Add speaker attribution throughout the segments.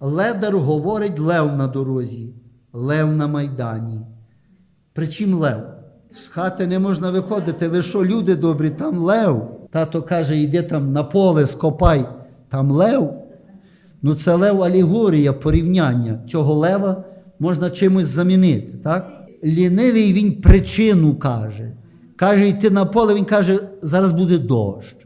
Speaker 1: Ледар говорить лев на дорозі, лев на майдані. Причим лев? З хати не можна виходити. Ви що, люди добрі, там лев. Тато каже, йди там на поле, скопай, там лев. Ну, це лев алегорія, порівняння. Цього лева можна чимось замінити. так? Лінивий він причину каже. Каже, йти на поле, він каже, зараз буде дощ.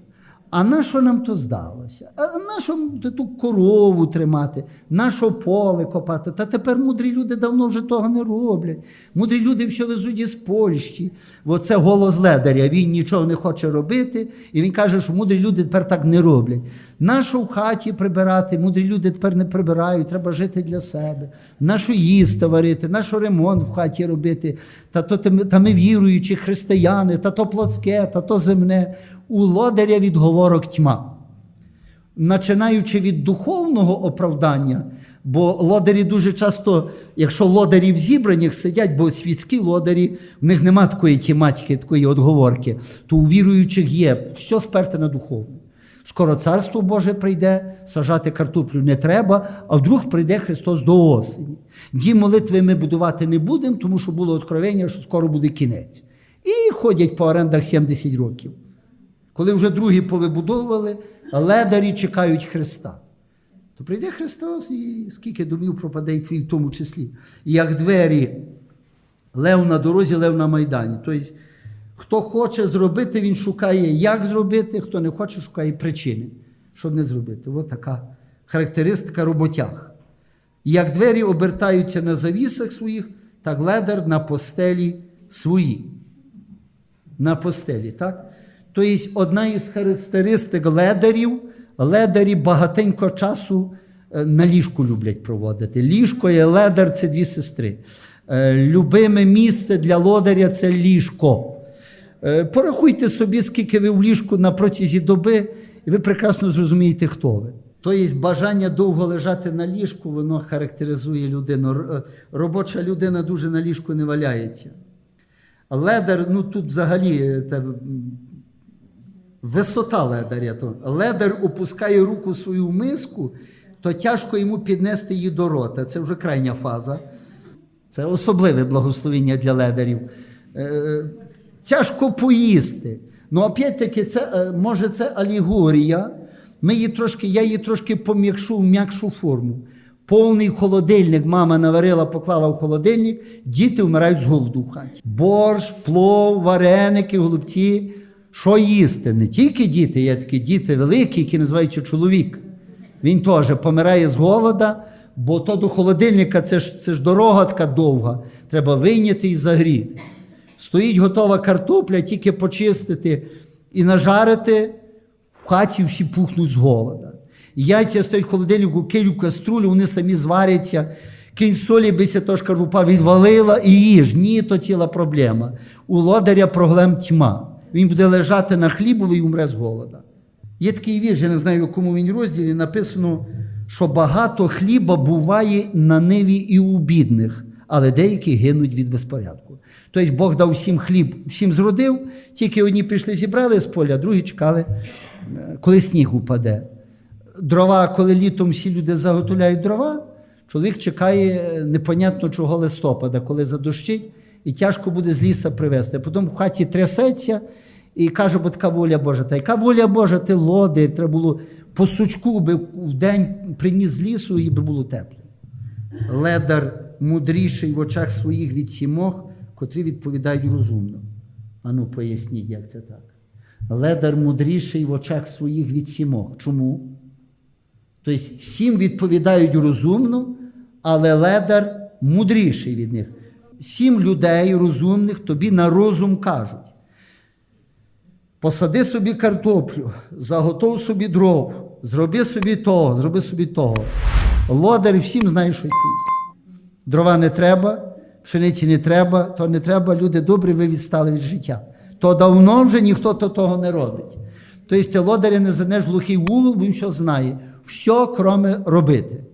Speaker 1: А на що нам то здалося? А на що ту корову тримати? На що поле копати? Та тепер мудрі люди давно вже того не роблять. Мудрі люди все везуть із Польщі. Оце голос ледаря. Він нічого не хоче робити, і він каже, що мудрі люди тепер так не роблять. Нащо в хаті прибирати? Мудрі люди тепер не прибирають, треба жити для себе. Нащо їсти варити, нащо ремонт в хаті робити? Та то та ми віруючі християни, та то плотське, та то земне. У лодаря відговорок тьма. Починаючи від духовного оправдання, бо лодарі дуже часто, якщо лодарі в зібраннях сидять, бо світські лодарі, в них нема такої тематики, такої отговорки, то у віруючих є все сперте на духовне. Скоро царство Боже прийде, сажати картоплю не треба, а вдруг прийде Христос до осені. Дім молитви ми будувати не будемо, тому що було откровення, що скоро буде кінець. І ходять по орендах 70 років. Коли вже другі повибудовували, ледарі чекають Христа. То прийде Христос і скільки домів пропаде і твій в тому числі. І як двері, лев на дорозі, лев на майдані. Тобто, хто хоче зробити, він шукає, як зробити, хто не хоче, шукає причини, щоб не зробити. Ось така характеристика роботяг. Як двері обертаються на завісах своїх, так ледар на постелі свої. На постелі, так? Тобто, одна із характеристик ледарів, ледарі багатенько часу е, на ліжку люблять проводити. Ліжко і ледар це дві сестри. Е, Любиме місце для лодаря це ліжко. Е, Порахуйте собі, скільки ви в ліжку на протязі доби, і ви прекрасно зрозумієте, хто ви. Тобто бажання довго лежати на ліжку, воно характеризує людину. Робоча людина дуже на ліжку не валяється. Ледар, ну тут взагалі висота ледаря. То. Ледар опускає руку свою миску, то тяжко йому піднести її до рота. Це вже крайня фаза. Це особливе благословення для ледарів. Е, тяжко поїсти. Ну, опять-таки, це, е, може, це алегорія. Ми її трошки, я її трошки пом'якшу в м'якшу форму. Повний холодильник мама наварила, поклала в холодильник, діти вмирають з голоду в хаті. Борщ, плов, вареники, голубці. Що їсти? Не тільки діти, є такі діти великі, які називаються чоловік. Він теж помирає з голода, бо то до холодильника це ж, це ж дорога така довга. Треба вийняти і загріти. Стоїть готова картопля, тільки почистити і нажарити, в хаті всі пухнуть з голода. Яйця стоять в холодильнику, кинь в каструлю, вони самі зваряться. Кинь солі, бися то шкарлупа відвалила і їж. Ні, то ціла проблема. У лодаря проблем тьма. Він буде лежати на хлібові і умре з голода. Є такий вірш, я не знаю, в якому він розділі написано, що багато хліба буває на ниві і у бідних, але деякі гинуть від безпорядку. Тобто Бог дав всім хліб, всім зродив, тільки одні пішли, зібрали з поля, другі чекали, е, коли сніг упаде. Дрова, коли літом всі люди заготовляють дрова, чоловік чекає е, непонятно чого листопада, коли задощить, і тяжко буде з ліса привезти. Потім в хаті трясеться і каже, бо така воля Божа. Та яка воля Божа, ти лоди, треба було по сучку би в день приніс з лісу, і би було тепло. Ледар мудріший в очах своїх від сімох, котрі відповідають розумно. Ану, поясніть, як це так. Ледар мудріший в очах своїх від сімох. Чому? Тобто сім відповідають розумно, але ледар мудріший від них. Сім людей розумних тобі на розум кажуть. Посади собі картоплю, заготов собі дров, зроби собі того, зроби собі того. Лодар всім знає, що відповісти. Дрова не треба, пшениці не треба, то не треба, люди добрі, ви відстали від життя. То давно вже ніхто то того не робить. Тобто ти не занеш глухий вугол, він що знає. Все, кроме робити.